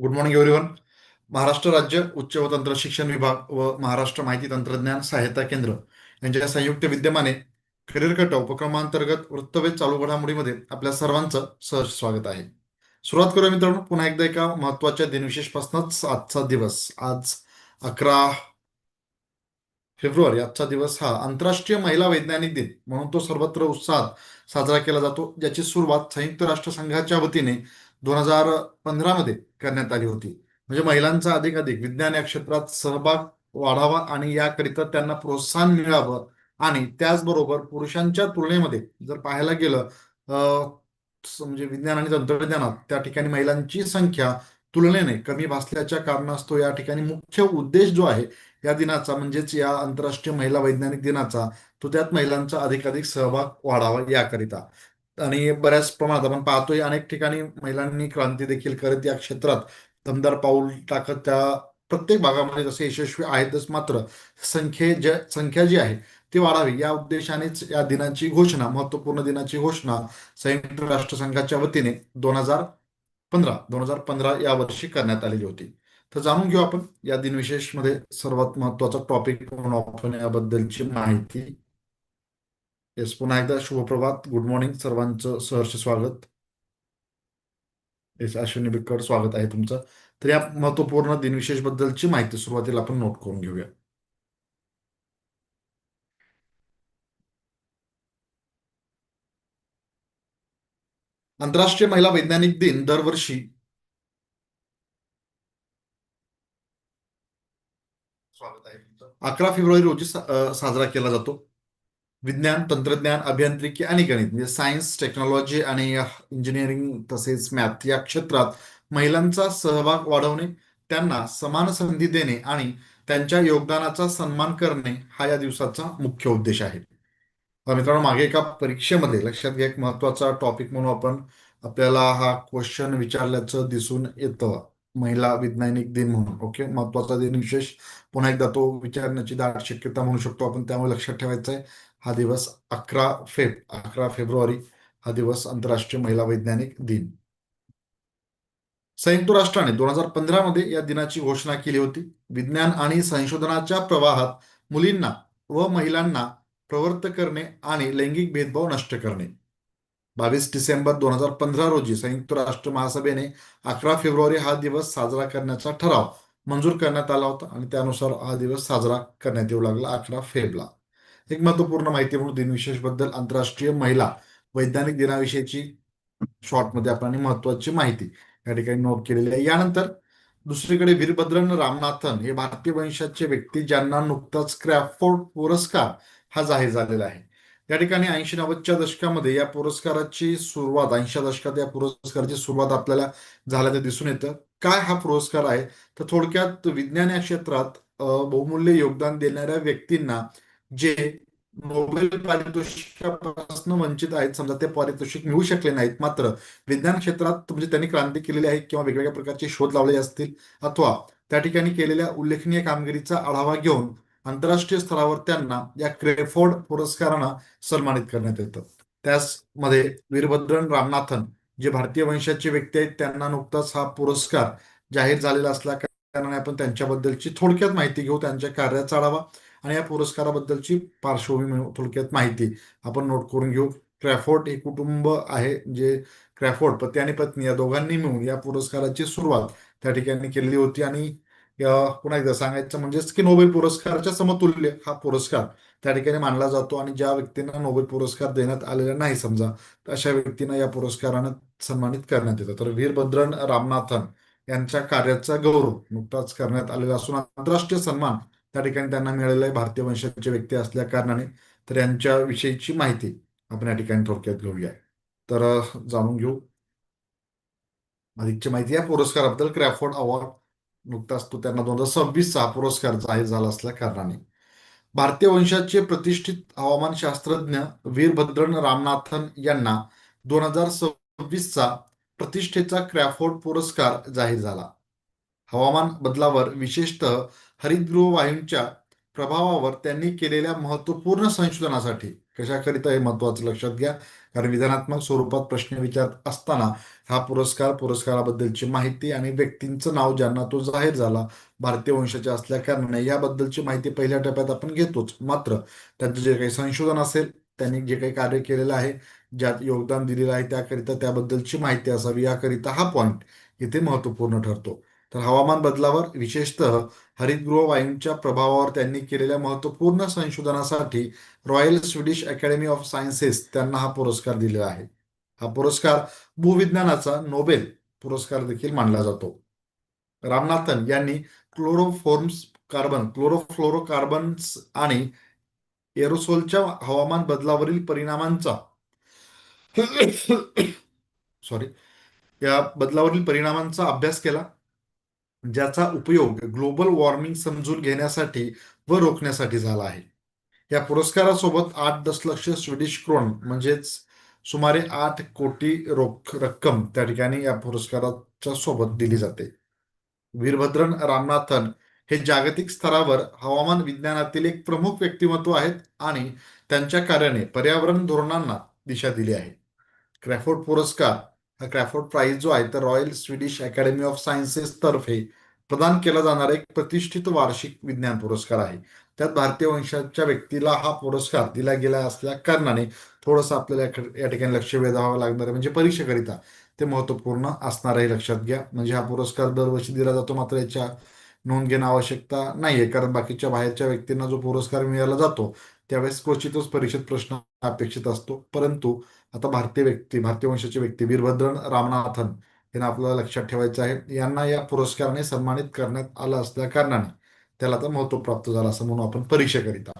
Good morning everyone Maharashtra राज्य उच्च व तंत्र शिक्षण विभाग व महाराष्ट्र माहिती तंत्रज्ञान सहायता केंद्र यांच्या संयुक्त विद्यमाने करिअर कट उपक्रमांतर्गत वृत्तवेध चालू घडामोडीमध्ये आपल्या सर्वांचं सहज स्वागत आहे. सुरुवात करूया मित्रांनो. पुन्हा एकदा एका महत्त्वाच्या दिनविशेषपासूनच आजचा दिवस. आज अकरा फेब्रुवारी आजचा दिवस हा आंतरराष्ट्रीय महिला वैज्ञानिक दिन म्हणून तो सर्वत्र उत्साहात साजरा केला जातो ज्याची सुरुवात संयुक्त राष्ट्र संघाच्या वतीने दोन हजार पंधरामध्ये करण्यात आली होती. म्हणजे महिलांचा अधिकाधिक विज्ञान या क्षेत्रात सहभाग वाढावा आणि याकरिता त्यांना प्रोत्साहन मिळावं आणि त्याचबरोबर पुरुषांच्या तुलनेमध्ये जर पाहायला गेलं अं, म्हणजे विज्ञान आणि तंत्रज्ञानात त्या ठिकाणी महिलांची संख्या तुलनेने कमी भासल्याच्या कारणास्तव या ठिकाणी मुख्य उद्देश जो आहे या दिनाचा म्हणजेच या आंतरराष्ट्रीय महिला वैज्ञानिक दिनाचा तो त्यात महिलांचा अधिकाधिक सहभाग वाढावा याकरिता. आणि बऱ्याच प्रमाणात आपण पाहतोय अनेक ठिकाणी महिलांनी क्रांती देखील करत या क्षेत्रात. दमदार पाऊल टाकत त्या प्रत्येक भागामध्ये जसे यशस्वी आहेतच मात्र संख्ये ज्या संख्या जी आहे ती वाढावी या उद्देशानेच या दिनाची घोषणा महत्त्वपूर्ण दिनाची घोषणा संयुक्त राष्ट्रसंघाच्या वतीने दोन हजार पंधरा दोन हजार पंधरा या वर्षी करण्यात आलेली होती. तर जाणून घेऊ आपण या दिनविशेषमध्ये सर्वात महत्त्वाचा टॉपिक म्हणून आपण याबद्दलची माहिती येस पुन्हा एकदा शुभप्रभात. गुड मॉर्निंग सर्वांचं सहर्ष स्वागत. येस अश्विनी बिक्कड स्वागत आहे तुमचं. तर या महत्त्वपूर्ण दिनविशेष बद्दलची माहिती सुरुवातीला आपण नोट करून घेऊया. आंतरराष्ट्रीय महिला वैज्ञानिक दिन दरवर्षी. स्वागत आहे अकरा फेब्रुवारी रोजी साजरा केला जातो. विज्ञान तंत्रज्ञान अभियांत्रिकी आणि गणित म्हणजे सायन्स टेक्नॉलॉजी आणि इंजिनिअरिंग तसेच मॅथ या क्षेत्रात महिलांचा सहभाग वाढवणे त्यांना समान संधी देणे आणि त्यांच्या योगदानाचा सन्मान करणे हा या दिवसाचा मुख्य उद्देश आहे. मित्रांनो मागे एका परीक्षेमध्ये लक्षात घ्या एक महत्त्वाचा टॉपिक म्हणून आपण आपल्याला हा क्वेश्चन विचारल्याचं दिसून येतं. महिला वैज्ञानिक दिन म्हणून ओके महत्त्वाचा दिन विशेष. पुन्हा एकदा तो विचारण्याची दाट शक्यता म्हणू शकतो आपण त्यामुळे लक्षात ठेवायचं आहे हा दिवस अकरा फेब अकरा फेब्रुवारी हा दिवस आंतरराष्ट्रीय महिला वैज्ञानिक दिन. संयुक्त राष्ट्राने दोन हजार पंधरा मध्ये या दिनाची घोषणा केली होती. विज्ञान आणि संशोधनाच्या प्रवाहात मुलींना व महिलांना प्रवृत्त करणे आणि लैंगिक भेदभाव नष्ट करणे. बावीस डिसेंबर दोन हजार पंधरा रोजी संयुक्त राष्ट्र महासभेने अकरा फेब्रुवारी हा दिवस साजरा करण्याचा ठराव मंजूर करण्यात आला होता आणि त्यानुसार हा दिवस साजरा करण्यात येऊ लागला अकरा फेबला. एक महत्त्वपूर्ण माहिती म्हणून दिनविशेषबद्दल आंतरराष्ट्रीय महिला वैज्ञानिक दिनाविषयीची शॉर्टमध्ये आपण आणि महत्वाची माहिती या ठिकाणी नोट केलेली आहे. यानंतर दुसरीकडे वीरभद्रन रामनाथन हे भारतीय वंशाचे व्यक्ती ज्यांना नुकताच क्रॅफोर्ड पुरस्कार हा जाहीर झालेला आहे. या ठिकाणी ऐंशी नव्वदच्या दशकामध्ये या पुरस्काराची सुरुवात ऐंशी दशकात या पुरस्काराची सुरुवात आपल्याला झाल्याचं दिसून येतं. काय हा पुरस्कार आहे? तर थोडक्यात विज्ञान या क्षेत्रात बहुमूल्य योगदान देणाऱ्या व्यक्तींना जे नोबेल पारितोषिकापासून वंचित आहेत समजा ते पारितोषिक मिळू शकले नाहीत मात्र विज्ञान क्षेत्रात म्हणजे त्यांनी क्रांती केलेली आहे किंवा वेगवेगळ्या प्रकारचे शोध लावले असतील अथवा त्या ठिकाणी केलेल्या उल्लेखनीय कामगिरीचा आढावा घेऊन आंतरराष्ट्रीय स्तरावर त्यांना या क्रेफोर्ड पुरस्कारानं सन्मानित करण्यात येतं. त्याचमध्ये वीरभद्रन रामनाथन जे भारतीय वंशाचे व्यक्ती आहेत त्यांना नुकताच हा पुरस्कार जाहीर झालेला असल्या कारणाने आपण त्यांच्याबद्दलची थोडक्यात माहिती घेऊ त्यांच्या कार्याचा आढावा आणि या पुरस्काराबद्दलची पार्श्वभूमी म्हणजे थोडक्यात माहिती आपण नोट करून घेऊ. क्रॅफोर्ड हे कुटुंब आहे जे क्रॅफोर्ड पती आणि पत्नी या दोघांनी मिळून या पुरस्काराची सुरुवात त्या ठिकाणी केलेली होती. आणि पुन्हा एकदा सांगायचं म्हणजेच की नोबेल पुरस्काराच्या समतुल्य हा पुरस्कार त्या ठिकाणी मानला जातो. आणि ज्या व्यक्तींना नोबेल पुरस्कार देण्यात आलेला नाही समजा तर अशा व्यक्तींना या पुरस्कारानं सन्मानित करण्यात येतं. तर वीरभद्रन रामनाथन यांच्या कार्याचा गौरव नुकताच करण्यात आलेला असून आंतरराष्ट्रीय सन्मान त्या ठिकाणी त्यांना मिळालेलं आहे. भारतीय वंशाचे व्यक्ती असल्या कारणाने तर यांच्याविषयीची माहिती आपण या ठिकाणी थोडक्यात घेऊया. तर जाणून घेऊ. अधिकची माहिती या पुरस्काराबद्दल क्रॅफोर्ड अवॉर्ड नुकताच तो त्यांना दोन हजार सव्वीसचा हा पुरस्कार जाहीर झाला असल्या कारणाने. भारतीय वंशाचे प्रतिष्ठित हवामान शास्त्रज्ञ वीरभद्रन रामनाथन यांना दोन हजार सव्वीसचा प्रतिष्ठेचा क्रॅफोर्ड पुरस्कार जाहीर झाला. हवामान बदलावर विशेषतः हरितगृह वायूंच्या प्रभावावर त्यांनी केलेल्या महत्त्वपूर्ण संशोधनासाठी कशाकरिता हे महत्वाचं लक्षात घ्या? कारण विधानात्मक स्वरूपात प्रश्न विचारत असताना हा पुरस्कार पुरस्काराबद्दलची माहिती आणि व्यक्तींचं नाव ज्यांना तो जाहीर झाला भारतीय वंशाच्या असल्या कारणाने याबद्दलची माहिती पहिल्या टप्प्यात आपण घेतोच. मात्र त्यांचं जे काही संशोधन असेल त्यांनी जे काही कार्य केलेलं आहे ज्यात योगदान दिलेलं आहे त्याकरिता त्याबद्दलची माहिती असावी याकरिता हा पॉईंट इथे महत्त्वपूर्ण ठरतो. तर हवामान बदलावर विशेषतः हरितगृह वायूंच्या प्रभावावर त्यांनी केलेल्या महत्त्वपूर्ण संशोधनासाठी Royal Swedish Academy of Sciences त्यांना हा पुरस्कार दिलेला आहे. हा पुरस्कार भूविज्ञानाचा नोबेल पुरस्कार देखील मानला जातो. रामनाथन यांनी क्लोरोफॉर्म्स कार्बन क्लोरोफ्लोरोकार्बन्स आणि एरोसोलच्या हवामान बदलावरील परिणामांचा सॉरी या बदलावरील परिणामांचा अभ्यास केला. ज्याचा उपयोग ग्लोबल वॉर्मिंग समजून घेण्यासाठी व रोखण्यासाठी झाला आहे. या पुरस्कारासोबत आठ दशलक्ष स्वीडिश क्रोन म्हणजेच सुमारे आठ कोटी रोख रक्कम त्या ठिकाणी या पुरस्काराच्या सोबत दिली जाते. वीरभद्रन रामनाथन हे जागतिक स्तरावर हवामान विज्ञानातील एक प्रमुख व्यक्तिमत्व आहेत आणि त्यांच्या कार्याने पर्यावरण धोरणांना दिशा दिली आहे. क्रॅफोर्ड पुरस्कार हा क्रॅफोर्ड प्राइज जो आहे तर Royal Swedish Academy of Sciences तर्फे प्रदान केला जाणारा एक प्रतिष्ठित वार्षिक विज्ञान पुरस्कार आहे. त्यात भारतीय वंशाच्या व्यक्तीला हा पुरस्कार दिला गेला असल्या कारणाने थोडंसं आपल्याला या ठिकाणी लक्ष वेधावं लागणार आहे. म्हणजे परीक्षेकरिता ते महत्त्वपूर्ण असणार आहे लक्षात घ्या. म्हणजे हा पुरस्कार दरवर्षी दिला जातो मात्र याच्या नोंद घेणं आवश्यकता नाही आहे कारण बाकीच्या बाहेरच्या व्यक्तींना जो पुरस्कार मिळाला जातो त्यावेळेस क्वचितच परीक्षेत प्रश्न अपेक्षित असतो. परंतु आता भारतीय व्यक्ती भारतीय वंशाचे व्यक्ती वीरभद्रन रामनाथन यांना आपल्याला लक्षात ठेवायचं आहे. यांना या पुरस्काराने सन्मानित करण्यात आलं असल्या कारणाने त्याला आता महत्त्व प्राप्त झालं असं म्हणून आपण परीक्षेकरिता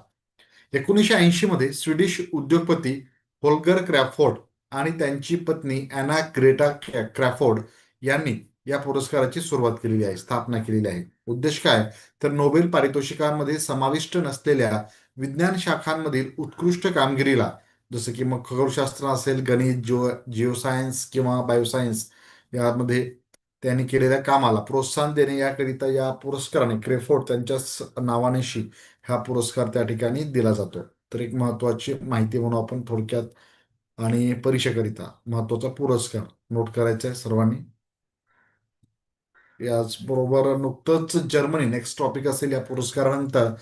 एकोणीसशे ऐंशी मध्ये स्वीडिश उद्योगपती होल्गर क्रॅफोर्ड आणि त्यांची पत्नी अॅना ग्रेटा क्रॅफोर्ड यांनी या पुरस्काराची सुरुवात केलेली आहे स्थापना केलेली आहे. उद्देश काय? तर नोबेल पारितोषिकांमध्ये समाविष्ट नसलेल्या विज्ञान शाखांमधील उत्कृष्ट कामगिरीला जसं की मग खगोलशास्त्र असेल गणित जिओ जिओसायन्स किंवा बायोसायन्स यामध्ये त्यांनी केलेल्या कामाला प्रोत्साहन देणे याकरिता या पुरस्काराने क्रेफोर्ड त्यांच्या नावानेशी हा पुरस्कार त्या ठिकाणी दिला जातो. तर एक महत्वाची माहिती म्हणून आपण थोडक्यात आणि परीक्षेकरिता महत्त्वाचा पुरस्कार नोट करायचा आहे सर्वांनी. याचबरोबर नुकतंच जर्मनी नेक्स्ट टॉपिक असेल या पुरस्कारानंतर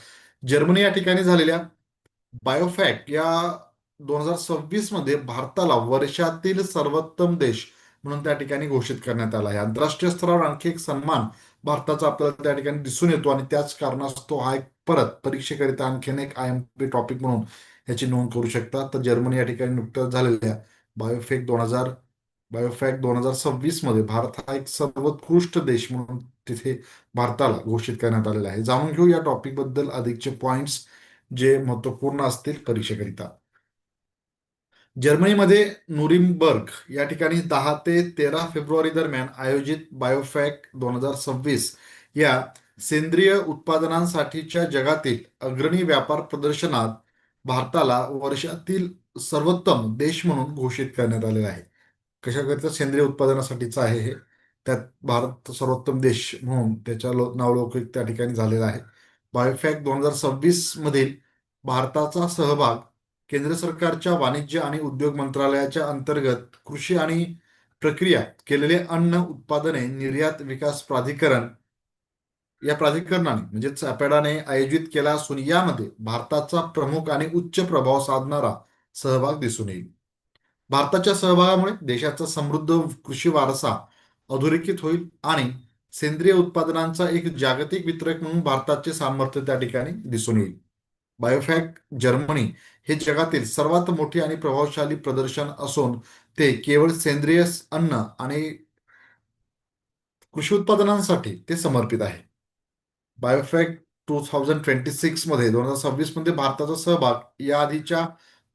जर्मनी या ठिकाणी झालेल्या बायोफॅक या दोन हजार सव्वीसमध्ये भारताला वर्षातील सर्वोत्तम देश म्हणून त्या ठिकाणी घोषित करण्यात आला आहे. आंतरराष्ट्रीय स्तरावर आणखी एक सन्मान भारताचा आपल्याला त्या ठिकाणी दिसून येतो आणि त्याच कारणास्तव हा एक परत परीक्षेकरिता आणखीन एक आय एम पी टॉपिक म्हणून याची नोंद करू शकता. तर जर्मनी या ठिकाणी नुकतंच झालेल्या बायोफेक दोन हजार बायोफॅक दोन हजार सव्वीसमध्ये भारत हा एक सर्वोत्कृष्ट देश म्हणून तिथे भारताला घोषित करण्यात आलेला आहे. जाणून घेऊ या टॉपिकबद्दल अधिकचे पॉइंट्स जे महत्त्वपूर्ण असतील परीक्षेकरिता. जर्मनीमध्ये नुरिमबर्ग या ठिकाणी दहा ते तेरा फेब्रुवारी दरम्यान आयोजित बायोफॅक दोन हजार सव्वीस या सेंद्रिय उत्पादनांसाठीच्या जगातील अग्रणी व्यापार प्रदर्शनात भारताला वर्षातील सर्वोत्तम देश म्हणून घोषित करण्यात आलेला आहे. कशाकरिता सेंद्रिय उत्पादनासाठीचं आहे हे त्यात भारत सर्वोत्तम देश म्हणून त्याच्या लो नावलौकिक त्या ठिकाणी झालेला आहे. बायोफॅक दोन हजार सव्वीस मधील भारताचा सहभाग केंद्र सरकारच्या वाणिज्य आणि उद्योग मंत्रालयाच्या अंतर्गत कृषी आणि प्रक्रिया केलेले अन्न उत्पादने निर्यात विकास प्राधिकरण या प्राधिकरणाने म्हणजेच सॅपेडाने आयोजित केला असून यामध्ये भारताचा प्रमुख आणि उच्च प्रभाव साधणारा सहभाग दिसून येईल. भारताच्या सहभागामुळे देशाचा समृद्ध कृषी वारसा अधोरेखित होईल आणि सेंद्रिय उत्पादनांचा एक जागतिक वितरक म्हणून भारताचे सामर्थ्य त्या ठिकाणी दिसून येईल. बायोफॅक जर्मनी हे जगातील सर्वात मोठे आणि प्रभावशाली प्रदर्शन असून ते केवळ सेंद्रिय अन्न आणि कृषी उत्पादनांसाठी ते समर्पित आहे. बायोफॅक टू थाउजंड ट्वेंटी सिक्समध्ये दोन हजार सव्वीसमध्ये भारताचा सहभाग या आधीच्या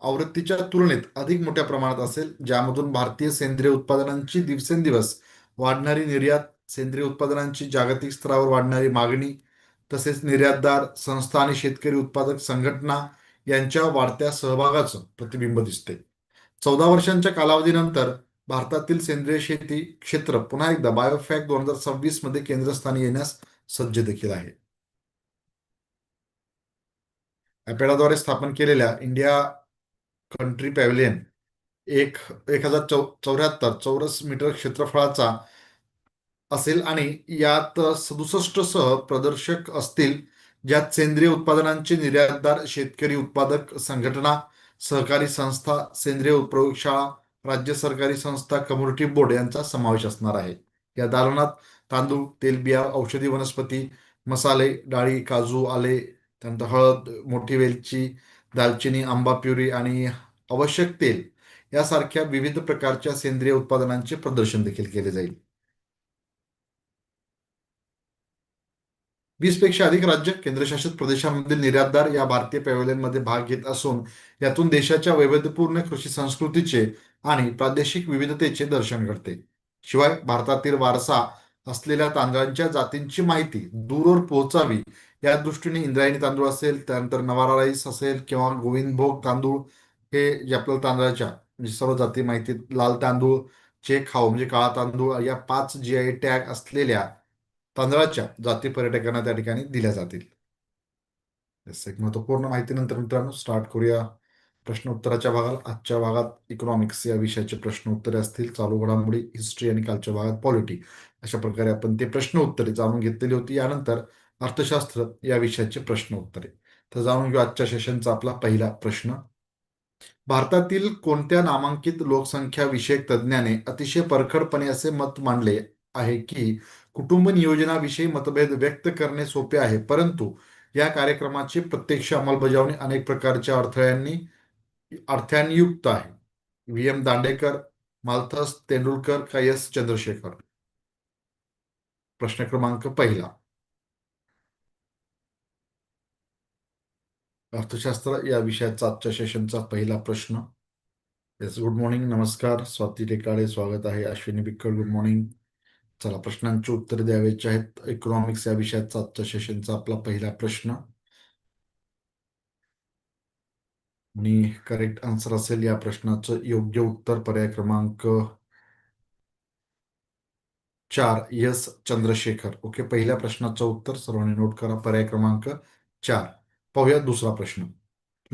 आवृत्तीच्या तुलनेत अधिक मोठ्या प्रमाणात असेल ज्यामधून भारतीय सेंद्रिय उत्पादनांची दिवसेंदिवस वाढणारी निर्यात सेंद्रिय उत्पादनांची जागतिक स्तरावर वाढणारी मागणी तसेच निर्यातदार संस्था आणि शेतकरी उत्पादक संघटना यांच्या वाढत्या सहभागाचं प्रतिबिंब दिसते. चौदा वर्षांच्या कालावधीनंतर भारतातील सेंद्रिय शेती क्षेत्र पुन्हा एकदा बायोफॅक दोन हजार सव्वीसमध्ये केंद्रस्थानी येण्यास सज्ज देखील आहे. अपेडाद्वारे स्थापन केलेल्या इंडिया कंट्री पॅव्हिलियन एक एक हजार चौ चौऱ्याहत्तर चौरस मीटर क्षेत्रफळाचा असेल आणि यात सदुसष्ट सह प्रदर्शक असतील ज्यात सेंद्रिय उत्पादनांचे निर्यातदार शेतकरी उत्पादक संघटना सहकारी संस्था सेंद्रिय प्रयोगशाळा राज्य सरकारी संस्था कम्युनिटी बोर्ड यांचा समावेश असणार आहे. या दालनात तांदूळ तेलबिया औषधी वनस्पती मसाले डाळी काजू आले त्यानंतर हळद मोठी वेलची दालचिनी आंबा प्युरी आणि आवश्यक तेल यासारख्या विविध प्रकारच्या सेंद्रिय उत्पादनांचे प्रदर्शन देखील केले जाईल. वीसपेक्षा अधिक राज्य केंद्रशासित प्रदेशांमधील निर्यातदार या भारतीय पॅव्हलियनमध्ये भाग घेत असून यातून देशाच्या वैविध्यपूर्ण कृषी संस्कृतीचे आणि प्रादेशिक विविधतेचे दर्शन घडते. शिवाय भारतातील वारसा असलेल्या तांदळांच्या जातींची माहिती दूरवर पोहोचावी या दृष्टीने इंद्रायणी तांदूळ असेल त्यानंतर नवारा राईस असेल किंवा गोविंदभोग तांदूळ हे जे आपल्याला तांदळाच्या म्हणजे सर्व जाती माहिती लाल तांदूळ चे खाऊ म्हणजे काळा तांदूळ या पाच जी आय टॅग असलेल्या तांदळाच्या जाती पर्यटकांना त्या ठिकाणी दिल्या जातील. एक महत्त्वपूर्ण माहितीनंतर मित्रांनो स्टार्ट करूया प्रश्न उत्तराच्या भागात. आजच्या भागात इकॉनॉमिक्स या विषयाचे प्रश्न उत्तरे असतील. चालू घडामोडी हिस्ट्री आणि कालच्या भागात पॉलिटी अशा प्रकारे आपण ते प्रश्न उत्तरे जाणून घेतलेली होती. यानंतर अर्थशास्त्र या विषयाचे प्रश्न उत्तरे तर जाणून घेऊ आजच्या सेशनचा आपला पहिला प्रश्न. भारतातील कोणत्या नामांकित लोकसंख्या विषयक तज्ज्ञाने अतिशय परखडपणे असे मत मांडले आहे की कुटुंब नियोजनाविषयी मतभेद व्यक्त करणे सोपे आहे परंतु या कार्यक्रमाची प्रत्यक्ष अंमलबजावणी अनेक प्रकारच्या अडथळ्यांनी अडथळ्यांयुक्त आहे. V. M. Dandekar Malthus Tendulkar का एस. चंद्रशेखर? प्रश्न क्रमांक पहिला. अर्थशास्त्र या विषयाचा आजच्या सेशनचा पहिला प्रश्न. येस गुड मॉर्निंग नमस्कार. स्वाती टेकाळे स्वागत आहे. अश्विनी बिक्कळ गुड मॉर्निंग चला प्रश्नांची उत्तरे द्यावेची आहेत. इकॉनॉमिक्स या विषयाचा आजच्या सेशनचा आपला पहिला प्रश्न. आणि करेक्ट आन्सर असेल या प्रश्नाचं योग्य उत्तर पर्याय क्रमांक चार यस चंद्रशेखर. ओके पहिल्या प्रश्नाचं उत्तर सर्वांनी नोट करा. पर्याय क्रमांक चार. पाहूया दुसरा प्रश्न.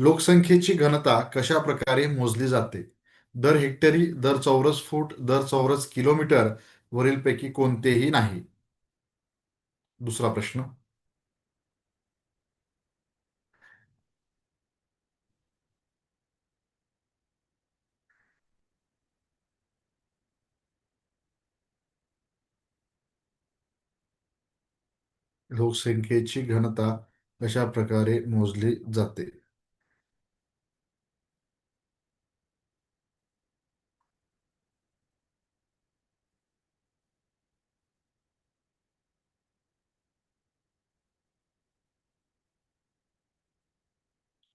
लोकसंख्येची घनता कशा प्रकारे मोजली जाते? दर हेक्टरी दर चौरस फूट दर चौरस किलोमीटर वरीलपैकी कोणतेही नाही. दुसरा प्रश्न. लोकसंख्येची घनता अशा प्रकारे मोजली जाते?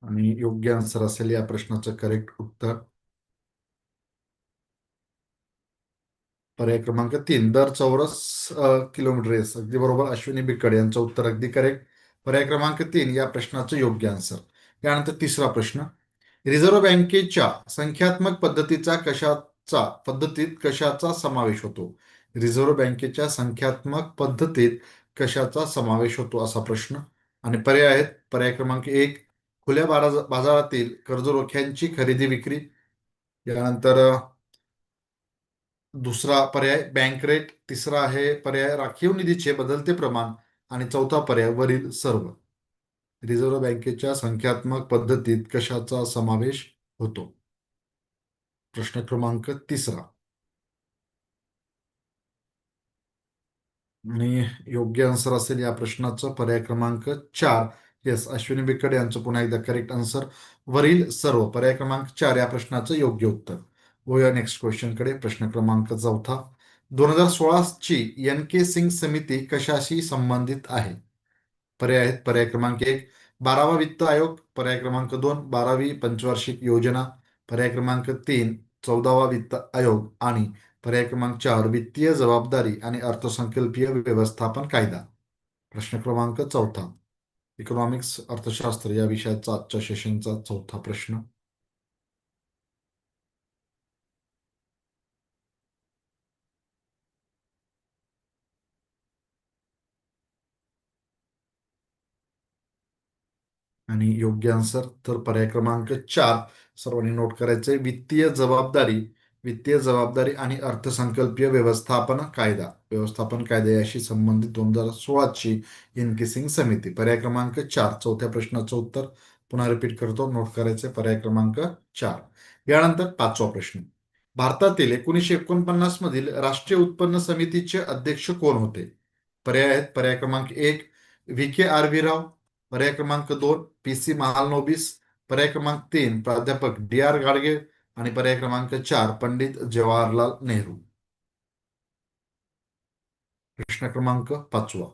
आणि योग्य आन्सर असेल या प्रश्नाचं करेक्ट उत्तर. पर्याय क्रमांक तीन दर चौरस किलोमीटर अगदी बरोबर अश्विनी बिकड यांचं उत्तर अगदी करेक्ट पर्याय क्रमांक तीन या प्रश्नाचं योग्य आन्सर यानंतर तिसरा प्रश्न रिझर्व्ह बँकेच्या संख्यात्मक पद्धतीचा कशाचा पद्धतीत कशाचा समावेश होतो? रिझर्व्ह बँकेच्या संख्यात्मक पद्धतीत कशाचा समावेश होतो? असा प्रश्न. आणि पर्याय आहेत पर्याय क्रमांक एक खुल्या बाजारातील कर्जरोख्यांची खरेदी विक्री. यानंतर दुसरा पर्याय बँक रेट तिसरा आहे पर्याय राखीव निधीचे बदलते प्रमाण. आणि चौथा पर्याय वरील सर्व. रिझर्व्ह बँकेच्या संख्यात्मक पद्धतीत कशाचा समावेश होतो? प्रश्न क्रमांक तिसरा. आणि योग्य आन्सर असेल या प्रश्नाचं पर्याय क्रमांक चार. येस अश्विनी बिकड यांचं पुन्हा एकदा करेक्ट आन्सर वरील सर्व पर्याय क्रमांक चार या प्रश्नाचं योग्य उत्तर. वळूया नेक्स्ट क्वेश्चनकडे प्रश्न क्रमांक चौथा. दोन हजार सोळाची एन के सिंग समिती कशाशी संबंधित आहे? पर्याय आहेत. पर्याय क्रमांक एक बारावा वित्त आयोग. पर्याय क्रमांक दोन बारावी पंचवार्षिक योजना. पर्याय क्रमांक तीन चौदावा वित्त आयोग. आणि पर्याय क्रमांक चार वित्तीय जबाबदारी आणि अर्थसंकल्पीय व्यवस्थापन कायदा. प्रश्न क्रमांक चौथा इकॉनॉमिक्स अर्थशास्त्र या विषयाचा आजच्या सेशनचा चौथा प्रश्न. आणि योग्य आन्सर तर पर्याय क्रमांक चार. सर्वांनी नोट करायचंय वित्तीय जबाबदारी वित्तीय जबाबदारी आणि अर्थसंकल्पीय व्यवस्थापन कायदा. व्यवस्थापन कायद्याशी संबंधित दोन हजार सोळाची इनकिसिंग समिती. पर्याय क्रमांक चार. चौथ्या प्रश्नाचं उत्तर पुन्हा रिपीट करतो. नोट करायचे पर्याय क्रमांक चार. यानंतर पाचवा प्रश्न. भारतातील एकोणीसशे एकोणपन्नास मधील राष्ट्रीय उत्पन्न समितीचे अध्यक्ष कोण होते? पर्याय आहेत पर्याय क्रमांक एक. V K R V Rao पर्याय क्रमांक दोन पी सी महालनोबिस. पर्याय क्रमांक तीन प्राध्यापक डी आर गाडगे. आणि पर्याय क्रमांक चार पंडित जवाहरलाल नेहरू. प्रश्न क्रमांक पाचवा.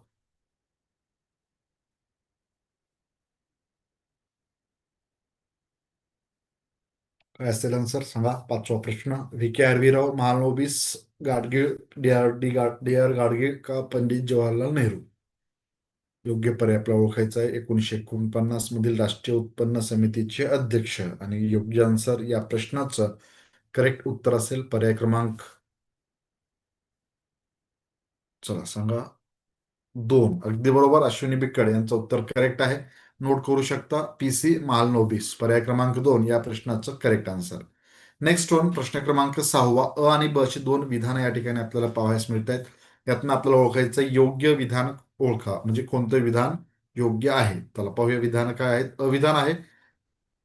काय असेल आन्सर सांगा पाचवा प्रश्न. V K आरवीराव Mahalanobis Gadgil D R D D R Gadge का पंडित जवाहरलाल नेहरू? योग्य पर्याय ओळखायचा आहे. एकोणीसशे एकोणपन्नास मधील राष्ट्रीय उत्पन्न समितीचे अध्यक्ष आणि योग्य आन्सर या प्रश्नाचं करेक्ट उत्तर असेल. पर्याय क्रमांक चला सांगा. दोन. अगदी बरोबर अश्विनी बिक्कड यांचं उत्तर करेक्ट आहे. नोट करू शकता. पी सी मालनोबिस पर्याय क्रमांक दोन या प्रश्नाचं करेक्ट आन्सर नेक्स्ट वन प्रश्न क्रमांक सहावा. अ आणि ब अशी दोन विधानं या ठिकाणी आपल्याला पाहायला मिळत आहेत यातनं आपल्याला ओळखायचं योग्य विधान ओळखा. म्हणजे कोणतं विधान योग्य आहे. त्याला पाहूया विधान काय आहेत. अविधान आहे.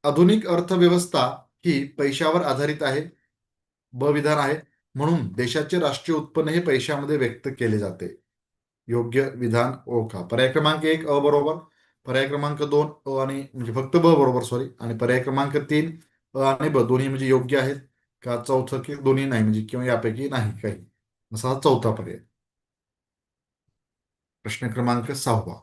आधुनिक अर्थव्यवस्था ही पैशावर आधारित आहे. ब विधान आहे. म्हणून देशाचे राष्ट्रीय उत्पन्न हे पैशामध्ये व्यक्त केले जाते. योग्य विधान ओळखा. पर्याय क्रमांक एक अ बरोबर. पर्याय क्रमांक दोन अ आणि म्हणजे फक्त ब बरोबर सॉरी आणि पर्याय क्रमांक तीन अ आणि ब. दोन्ही म्हणजे योग्य आहेत का? चौथं की दोन्ही नाही म्हणजे किंवा यापैकी नाही काही. असा हा चौथा पर्याय. प्रश्न क्रमांक सहावा.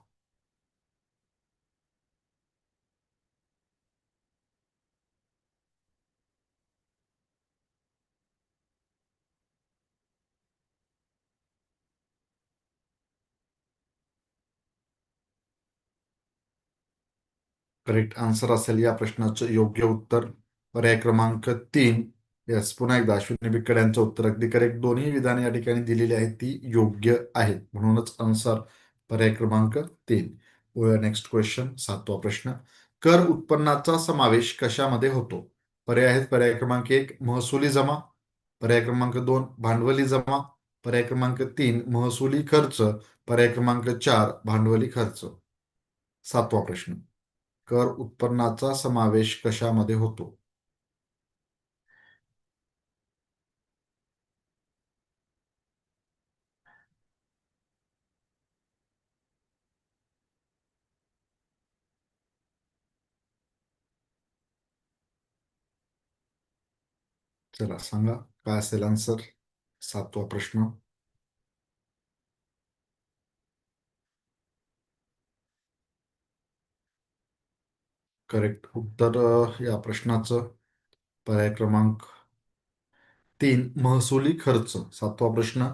करेक्ट आन्सर असेल या प्रश्नाचं योग्य उत्तर. पर्याय क्रमांक तीन. यस पुन्हा एकदा अश्विनी बिकड यांचं उत्तर अगदी करेक्ट दोन्ही विधाने या ठिकाणी दिलेली आहेत ती योग्य आहेत. म्हणूनच आन्सर पर्याय क्रमांक तीन. नेक्स्ट क्वेश्चन सातवा प्रश्न. कर उत्पन्नाचा समावेश कशामध्ये होतो? पर्याय आहेत पर्याय क्रमांक एक महसुली जमा. पर्याय क्रमांक दोन भांडवली जमा. पर्याय क्रमांक तीन महसुली खर्च. पर्याय क्रमांक चार भांडवली खर्च. सातवा प्रश्न. कर उत्पन्नाचा समावेश कशामध्ये होतो? चला सांगा काय असेल आन्सर सातवा प्रश्न. करेक्ट उत्तर या प्रश्नाचं. पर्याय क्रमांक तीन महसुली खर्च. सातवा प्रश्न.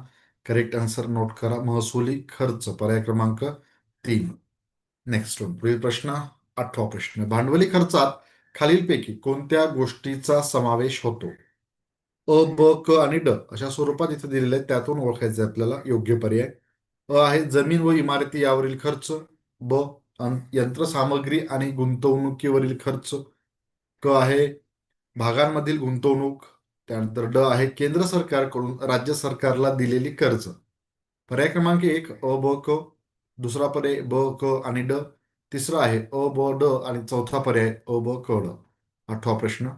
करेक्ट आन्सर नोट करा. महसुली खर्च. पर्याय क्रमांक तीन. नेक्स्ट वन पुढील प्रश्न. आठवा प्रश्न. भांडवली खर्चात खालीलपैकी कोणत्या गोष्टीचा समावेश होतो? अ ब क आणि ड अशा स्वरूपात इथे दिलेले आहेत. त्यातून ओळखायचे आपल्याला. योग्य पर्याय. अ आहे जमीन व इमारती यावरील खर्च. ब यंत्रसामग्री आणि गुंतवणुकीवरील खर्च. क आहे भागांमधील गुंतवणूक. त्यानंतर ड आहे केंद्र सरकारकडून राज्य सरकारला दिलेली कर्ज. पर्याय क्रमांक एक अ ब क. दुसरा पर्याय ब क आणि ड. तिसरा आहे अ ब ड आणि चौथा पर्याय अ ब क ड. आठवा प्रश्न.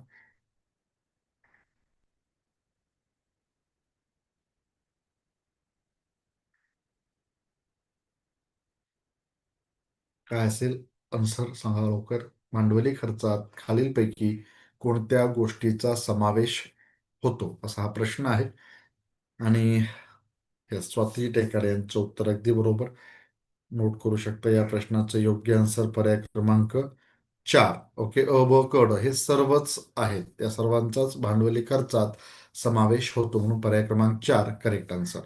काय असेल आन्सर सांगा लवकर भांडवली खर्चात खालीलपैकी कोणत्या गोष्टीचा समावेश होतो? असा हा प्रश्न आहे. आणि स्वाती टेकाडे यांचं उत्तर अगदी बरोबर. नोट करू शकता या प्रश्नाचं योग्य आन्सर पर्याय क्रमांक चार. ओके अ ब कड हे सर्वच आहेत. त्या सर्वांचाच भांडवली खर्चात समावेश होतो म्हणून पर्याय क्रमांक चार करेक्ट आन्सर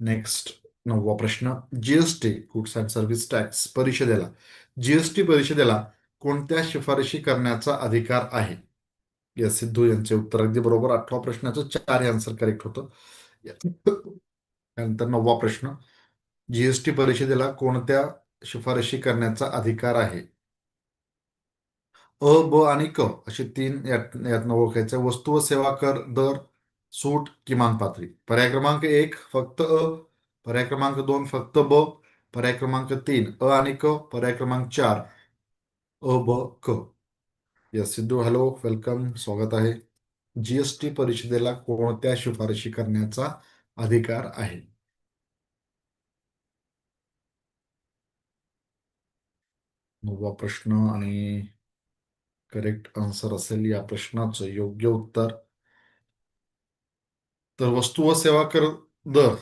नेक्स्ट नववा प्रश्न. GST goods and service tax परिषदेला. जीएसटी परिषदेला कोणत्या शिफारशी करण्याचा अधिकार आहे? या सिद्धू यांचे उत्तर अगदी बरोबर. आठवा प्रश्नाचं चार हे आन्सर करेक्ट होतं त्यानंतर नववा प्रश्न. जीएसटी परिषदेला कोणत्या शिफारशी करण्याचा अधिकार आहे? अ ब आणि क अशी तीन यात यातनं ओळखायचं वस्तू व सेवा कर दर सूट किमान पातळी. पर्याय क्रमांक एक फक्त अ पर्याय क्रमांक दोन फक्त ब पर्याय क्रमांक तीन अ आणि क पर्याय क्रमांक चार अ ब क यस सिद्धू हॅलो वेलकम स्वागत आहे जीएसटी परिषदेला कोणत्या शिफारशी करण्याचा अधिकार आहे नववा प्रश्न आणि करेक्ट आन्सर असेल या प्रश्नाचं योग्य उत्तर तर वस्तू व सेवा कर दर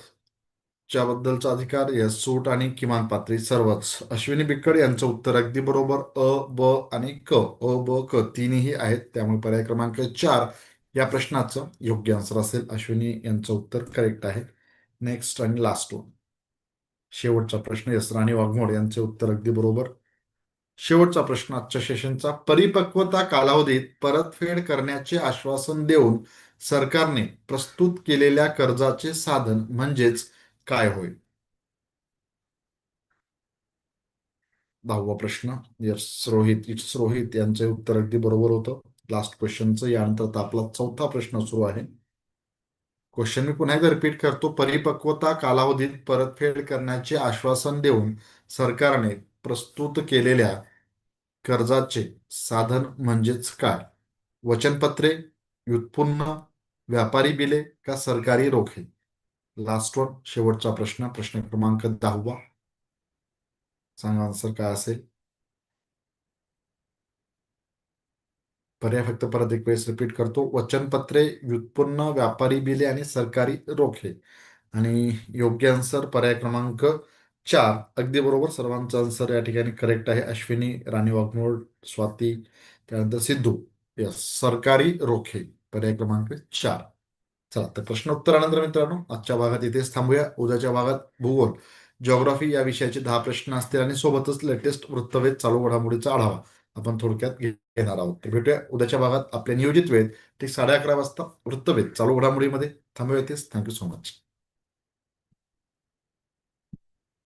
च्याबद्दलचा अधिकार यस सूट आणि किमान पातळी सर्वच. अश्विनी बिक्कड यांचं उत्तर अगदी बरोबर अ ब आणि क. अ ब क तीनही आहेत. त्यामुळे पर्याय क्रमांक चार या प्रश्नाचं योग्य आन्सर असेल. अश्विनी यांचं उत्तर करेक्ट आहे. नेक्स्ट आणि लास्ट वन शेवटचा प्रश्न यस राणी वाघमोड यांचे उत्तर अगदी बरोबर. शेवटचा प्रश्न आजच्या सेशनचा परिपक्वता कालावधीत परतफेड करण्याचे आश्वासन देऊन सरकारने प्रस्तुत केलेल्या कर्जाचे साधन म्हणजेच काय होईल? दहावा प्रश्न. यस रोहित इट्स रोहित यांचे उत्तर अगदी बरोबर होतं. लास्ट क्वेश्चनचं यानंतर आपला चौथा प्रश्न सुरू आहे. क्वेश्चन मी पुन्हा एकदा रिपीट करतो. परिपक्वता कालावधीत परतफेड करण्याचे आश्वासन देऊन सरकारने प्रस्तुत केलेल्या कर्जाचे साधन म्हणजेच काय? वचनपत्रे व्युत्पन्न व्यापारी बिले का सरकारी रोखे? लास्ट वन शेवटचा प्रश्न प्रश्न क्रमांक दहावा. सांगा आन्सर काय असेल? पर्याय फक्त परत एक वेळेस रिपीट करतो. वचनपत्रे व्युत्पन्न व्यापारी बिले आणि सरकारी रोखे. आणि योग्य आन्सर पर्याय क्रमांक चार. अगदी बरोबर सर्वांचा आन्सर या ठिकाणी करेक्ट आहे. अश्विनी राणी वाघमोड स्वाती त्यानंतर सिद्धू. यस सरकारी रोखे. पर्याय क्रमांक चार. चला तर प्रश्न उत्तरानंतर मित्रांनो आजच्या भागात इथेच थांबूया. उद्याच्या भागात भूगोल जॉग्राफी या विषयाचे दहा प्रश्न असतील आणि सोबतच लेटेस्ट वृत्तवेध चालू घडामोडीचा आढावा आपण थोडक्यात घेणार आहोत. तर भेटूया उद्याच्या भागात आपल्या नियोजित वेळेत ठीक साडे अकरा वाजता वृत्तवेध चालू घडामोडीमध्ये. थांबूया इथेच. Thank you so much